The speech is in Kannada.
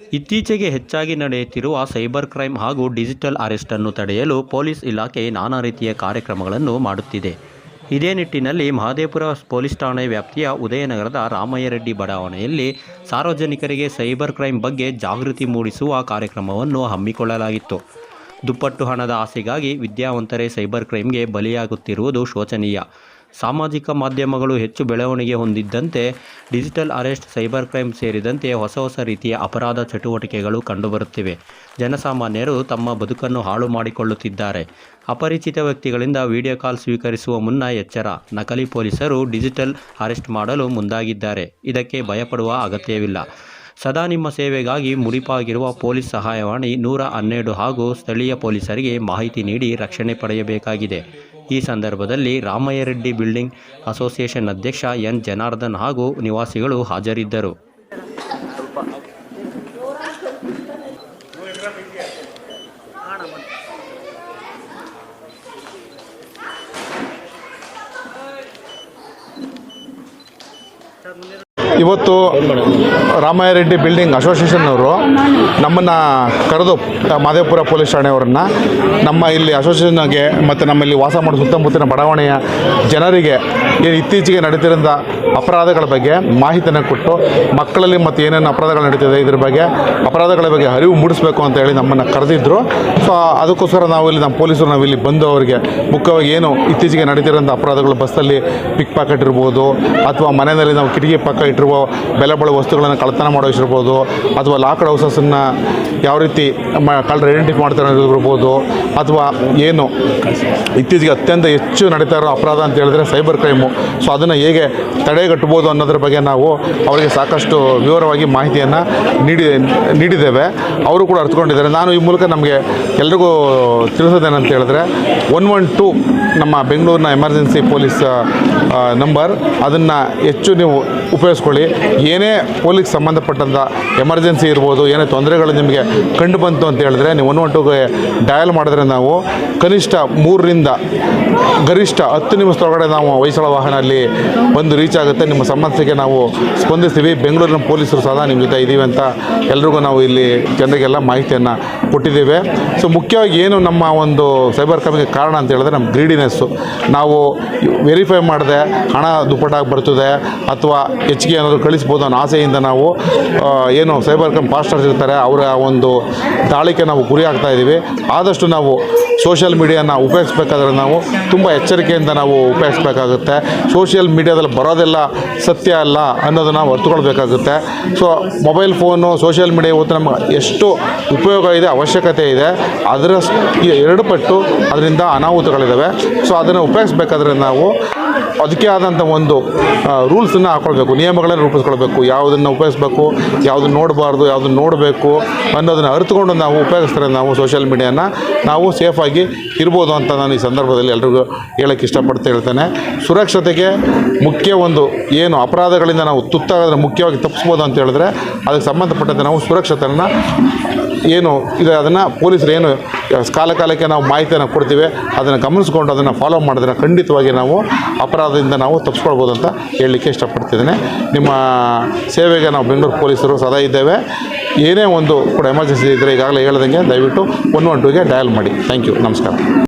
ಇತ್ತೀಚೆಗೆ ಹೆಚ್ಚಾಗಿ ನಡೆಯುತ್ತಿರುವ ಸೈಬರ್ ಕ್ರೈಮ್ ಹಾಗೂ ಡಿಜಿಟಲ್ ಅರೆಸ್ಟನ್ನು ತಡೆಯಲು ಪೊಲೀಸ್ ಇಲಾಖೆ ನಾನಾ ರೀತಿಯ ಕಾರ್ಯಕ್ರಮಗಳನ್ನು ಮಾಡುತ್ತಿದೆ. ಇದೇ ನಿಟ್ಟಿನಲ್ಲಿ ಮಹದೇವಪುರ ಪೊಲೀಸ್ ಠಾಣೆ ವ್ಯಾಪ್ತಿಯ ಉದಯನಗರದ ರಾಮಯ್ಯರೆಡ್ಡಿ ಬಡಾವಣೆಯಲ್ಲಿ ಸಾರ್ವಜನಿಕರಿಗೆ ಸೈಬರ್ ಕ್ರೈಮ್ ಬಗ್ಗೆ ಜಾಗೃತಿ ಮೂಡಿಸುವ ಕಾರ್ಯಕ್ರಮವನ್ನು ಹಮ್ಮಿಕೊಳ್ಳಲಾಗಿತ್ತು. ದುಪ್ಪಟ್ಟು ಹಣದ ಆಸೆಗಾಗಿ ವಿದ್ಯಾವಂತರೇ ಸೈಬರ್ ಕ್ರೈಮ್ಗೆ ಬಲಿಯಾಗುತ್ತಿರುವುದು ಶೋಚನೀಯ. ಸಾಮಾಜಿಕ ಮಾಧ್ಯಮಗಳು ಹೆಚ್ಚು ಬೆಳವಣಿಗೆ ಹೊಂದಿದ್ದಂತೆ ಡಿಜಿಟಲ್ ಅರೆಸ್ಟ್, ಸೈಬರ್ ಕ್ರೈಮ್ ಸೇರಿದಂತೆ ಹೊಸ ಹೊಸ ರೀತಿಯ ಅಪರಾಧ ಚಟುವಟಿಕೆಗಳು ಕಂಡುಬರುತ್ತಿವೆ. ಜನಸಾಮಾನ್ಯರು ತಮ್ಮ ಬದುಕನ್ನು ಹಾಳು ಮಾಡಿಕೊಳ್ಳುತ್ತಿದ್ದಾರೆ. ಅಪರಿಚಿತ ವ್ಯಕ್ತಿಗಳಿಂದ ವಿಡಿಯೋ ಕಾಲ್ ಸ್ವೀಕರಿಸುವ ಮುನ್ನ ಎಚ್ಚರ. ನಕಲಿ ಪೊಲೀಸರು ಡಿಜಿಟಲ್ ಅರೆಸ್ಟ್ ಮಾಡಲು ಮುಂದಾಗಿದ್ದಾರೆ. ಇದಕ್ಕೆ ಭಯಪಡುವ ಅಗತ್ಯವಿಲ್ಲ. ಸದಾ ನಿಮ್ಮ ಸೇವೆಗಾಗಿ ಮುಡಿಪಾಗಿರುವ ಪೊಲೀಸ್ ಸಹಾಯವಾಣಿ ನೂರ ಹನ್ನೆರಡು ಹಾಗೂ ಸ್ಥಳೀಯ ಪೊಲೀಸರಿಗೆ ಮಾಹಿತಿ ನೀಡಿ ರಕ್ಷಣೆ ಪಡೆಯಬೇಕಾಗಿದೆ. ಈ ಸಂದರ್ಭದಲ್ಲಿ ರಾಮಯ್ಯರೆಡ್ಡಿ ಬಿಲ್ಡಿಂಗ್ ಅಸೋಸಿಯೇಷನ್ ಅಧ್ಯಕ್ಷ ಎನ್. ಜನಾರ್ದನ್ ಹಾಗೂ ನಿವಾಸಿಗಳು ಹಾಜರಿದ್ದರು. ಇವತ್ತು ರಾಮಯ್ಯರೆಡ್ಡಿ ಬಿಲ್ಡಿಂಗ್ ಅಸೋಸಿಯೇಷನ್ನವರು ನಮ್ಮನ್ನು ಕರೆದು ಮಾದೇವಪುರ ಪೊಲೀಸ್ ಠಾಣೆಯವರನ್ನು ನಮ್ಮ ಇಲ್ಲಿ ಅಸೋಸಿಯೇಷನ್ಗೆ ಮತ್ತು ನಮ್ಮಲ್ಲಿ ವಾಸ ಮಾಡೋ ಸುತ್ತಮುತ್ತಲಿನ ಬಡಾವಣೆಯ ಜನರಿಗೆ ಏನು ಇತ್ತೀಚೆಗೆ ನಡೀತಿರೋಂಥ ಅಪರಾಧಗಳ ಬಗ್ಗೆ ಮಾಹಿತಿಯನ್ನು ಕೊಟ್ಟು ಮಕ್ಕಳಲ್ಲಿ ಮತ್ತು ಏನೇನು ಅಪರಾಧಗಳು ನಡೀತಿದೆ ಇದ್ರ ಬಗ್ಗೆ ಅಪರಾಧಗಳ ಬಗ್ಗೆ ಅರಿವು ಮೂಡಿಸಬೇಕು ಅಂತ ಹೇಳಿ ನಮ್ಮನ್ನು ಕರೆದಿದ್ದರು ಸೊ ಅದಕ್ಕೋಸ್ಕರ ನಾವು ಇಲ್ಲಿ ನಮ್ಮ ಪೊಲೀಸರು ನಾವು ಇಲ್ಲಿ ಬಂದು ಅವರಿಗೆ ಮುಖ್ಯವಾಗಿ ಏನು ಇತ್ತೀಚೆಗೆ ನಡೀತಿರೋಂಥ ಅಪರಾಧಗಳು ಬಸ್ಸಲ್ಲಿ ಪಿಕ್ ಪಾಕೆಟ್ ಇರ್ಬೋದು ಅಥವಾ ಮನೆಯಲ್ಲಿ ನಾವು ಕಿಟಕಿ ಪಕ್ಕ ಇಟ್ಟಿರುವ ಬೆಲೆ ಬಾಳುವ ವಸ್ತುಗಳನ್ನು ಕಳ್ಳತನ ಮಾಡೋದಿರ್ಬೋದು ಅಥವಾ ಲಾಕ್ಡ್ ಹೌಸಸನ್ನು ಯಾವ ರೀತಿ ಮ, ಕಳ್ಳರು ಐಡೆಂಟಿಫೈ ಮಾಡ್ತಾರೆ ಇರ್ಬೋದು, ಅಥವಾ ಏನು, ಇತ್ತೀಚೆಗೆ ಅತ್ಯಂತ ಹೆಚ್ಚು ನಡೀತಾ ಇರೋ ಅಪರಾಧ ಅಂತ ಹೇಳಿದ್ರೆ ಸೈಬರ್ ಕ್ರೈಮು. ಸೊ ಅದನ್ನು ಹೇಗೆ ತಡೆಗಟ್ಟಬೋದು ಅನ್ನೋದ್ರ ಬಗ್ಗೆ ನಾವು ಅವರಿಗೆ ಸಾಕಷ್ಟು ವಿವರವಾಗಿ ಮಾಹಿತಿಯನ್ನು ನೀಡಿ, ನೀಡಿದ್ದೇವೆ. ಅವರು ಕೂಡ ಅರ್ಥಕೊಂಡಿದ್ದಾರೆ ನಾನು ಈ ಮೂಲಕ ನಮಗೆ ಎಲ್ರಿಗೂ ತಿಳಿಸೋದೇನಂತ ಹೇಳಿದ್ರೆ ಒನ್ ಒನ್ ಟು ನಮ್ಮ ಬೆಂಗಳೂರಿನ ಎಮರ್ಜೆನ್ಸಿ ಪೊಲೀಸ್ ನಂಬರ್ ಅದನ್ನು ಹೆಚ್ಚು ನೀವು ಉಪಯೋಗಿಸ್ಕೊಳ್ಳಿ ಏನೇ ಪೊಲೀಸ್ ಸಂಬಂಧಪಟ್ಟಂಥ ಎಮರ್ಜೆನ್ಸಿ ಇರ್ಬೋದು, ಏನೇ ತೊಂದರೆಗಳು ನಿಮಗೆ ಕಂಡು ಬಂತು ಅಂತ ಹೇಳಿದ್ರೆ ನೀವು ಒನ್ ಒನ್ ಟೂಗೆ ಡಯಲ್ ಮಾಡಿದ್ರೆ ನಾವು ಕನಿಷ್ಠ ಮೂರರಿಂದ ಗರಿಷ್ಠ ಹತ್ತು ನಿಮಿಷದೊಳಗಡೆ ನಾವು ಹೊಯ್ಸಳ ವಾಹನ ಅಲ್ಲಿ ಬಂದು ರೀಚ್ ಆಗುತ್ತೆ. ನಿಮ್ಮ ಸಮಸ್ಯೆಗೆ ನಾವು ಸ್ಪಂದಿಸ್ತೀವಿ. ಬೆಂಗಳೂರಿನ ಪೊಲೀಸರು ಸದಾ ನಿಮ್ಮ ಜೊತೆ ಇದ್ದೀವಿ ಅಂತ ಎಲ್ರಿಗೂ ನಾವು ಇಲ್ಲಿ ಜನರಿಗೆಲ್ಲ ಮಾಹಿತಿಯನ್ನು ಕೊಟ್ಟಿದ್ದೇವೆ. ಸೊ ಮುಖ್ಯವಾಗಿ ಏನು ನಮ್ಮ ಒಂದು ಸೈಬರ್ ಕ್ರೈಮ್ಗೆ ಕಾರಣ ಅಂತ ಹೇಳಿದ್ರೆ ನಮ್ಮ ಗ್ರೀಡಿನೆಸ್ಸು ನಾವು ವೆರಿಫೈ ಮಾಡಿದೆ ಹಣ ದುಪ್ಪಟ್ಟಾಗಿ ಬರ್ತದೆ ಅಥವಾ ಹೆಚ್ಚಿಗೆ ಏನಾದರೂ ಕಳಿಸ್ಬೋದು ಅನ್ನೋ ಆಸೆಯಿಂದ ನಾವು ಏನು ಸೈಬರ್ ಕ್ರೈಮ್ ಪಾಸ್ಟರ್ಸ್ ಇರ್ತಾರೆ, ಅವರ ಒಂದು ದಾಳಿಗೆ ನಾವು ಗುರಿ ಆಗ್ತಾ ಇದ್ದೀವಿ. ಆದಷ್ಟು ನಾವು ಸೋಷಿಯಲ್ ಮೀಡಿಯಾನ ಉಪಯೋಗಿಸ್ಬೇಕಾದ್ರೆ ನಾವು ತುಂಬ ಎಚ್ಚರಿಕೆಯಿಂದ ನಾವು ಉಪಯೋಗಿಸ್ಬೇಕಾಗುತ್ತೆ. ಸೋಷಿಯಲ್ ಮೀಡಿಯಾದಲ್ಲಿ ಬರೋದೆಲ್ಲ ಸತ್ಯ ಅಲ್ಲ ಅನ್ನೋದನ್ನು ನಾವು ಅರ್ಥಕೊಳ್ಬೇಕಾಗುತ್ತೆ so, mobile phone, social media ಇವತ್ತು ನಮ್ಗೆ ಎಷ್ಟು ಉಪಯೋಗ ಇದೆ, ಅವಶ್ಯಕತೆ ಇದೆ ಅದರ ಎರಡು ಪಟ್ಟು ಅದರಿಂದ ಅನಾಹುತಗಳಿದ್ದಾವೆ. ಸೊ, ಅದನ್ನು ಉಪಯೋಗಿಸ್ಬೇಕಾದ್ರೆ ನಾವು ಅದಕ್ಕೆ ಆದಂಥ ಒಂದು ರೂಲ್ಸನ್ನು ಹಾಕ್ಕೊಳ್ಬೇಕು ನಿಯಮಗಳನ್ನು ರೂಪಿಸ್ಕೊಳ್ಬೇಕು, ಯಾವುದನ್ನು ಉಪಯೋಗಿಸ್ಬೇಕು ಯಾವುದನ್ನು ನೋಡಬಾರ್ದು ಯಾವುದನ್ನು ನೋಡಬೇಕು ಅನ್ನೋದನ್ನು ಅರಿತುಕೊಂಡು ನಾವು ಉಪಯೋಗಿಸ್ತಾರೆ ನಾವು ಸೋಷಿಯಲ್ ಮೀಡಿಯಾನ ನಾವು ಸೇಫಾಗಿ ಇರ್ಬೋದು ಅಂತ ನಾನು ಈ ಸಂದರ್ಭದಲ್ಲಿ ಎಲ್ರಿಗೂ ಹೇಳೋಕ್ಕೆ ಇಷ್ಟಪಡ್ತಾ ಹೇಳ್ತೇನೆ. ಸುರಕ್ಷತೆಗೆ ಮುಖ್ಯ ಒಂದು ಏನು, ಅಪರಾಧಗಳಿಂದ ನಾವು ತುತ್ತಾಗೋದ್ರೆ ಮುಖ್ಯವಾಗಿ ತಪ್ಪಿಸ್ಬೋದು ಅಂತ ಹೇಳಿದ್ರೆ, ಅದಕ್ಕೆ ಸಂಬಂಧಪಟ್ಟಂತೆ ನಾವು ಸುರಕ್ಷತೆಯನ್ನು ಏನು, ಇದು ಅದನ್ನು ಪೊಲೀಸರು ಏನು ಕಾಲ ಕಾಲಕ್ಕೆ ನಾವು ಮಾಹಿತಿಯನ್ನು ಕೊಡ್ತೀವಿ, ಅದನ್ನು ಗಮನಿಸ್ಕೊಂಡು ಅದನ್ನು ಫಾಲೋ ಮಾಡಿದ್ರೆ ಖಂಡಿತವಾಗಿ ನಾವು ಅಪರಾಧದಿಂದ ನಾವು ತಪ್ಪಿಸ್ಕೊಳ್ಬೋದು ಅಂತ ಹೇಳಲಿಕ್ಕೆ ಇಷ್ಟಪಡ್ತಿದ್ದೇನೆ. ನಿಮ್ಮ ಸೇವೆಗೆ ನಾವು ಬೆಂಗಳೂರು ಪೊಲೀಸರು ಸದಾ ಇದ್ದೇವೆ. ಏನೇ ಒಂದು ಕೂಡ ಎಮರ್ಜೆನ್ಸಿ ಇದ್ದರೆ ಈಗಾಗಲೇ ಹೇಳ್ದಂಗೆ ದಯವಿಟ್ಟು ಒನ್ ಒನ್ ಟೂಗೆ ಡಯಲ್ ಮಾಡಿ. ಥ್ಯಾಂಕ್ ಯು ನಮಸ್ಕಾರ.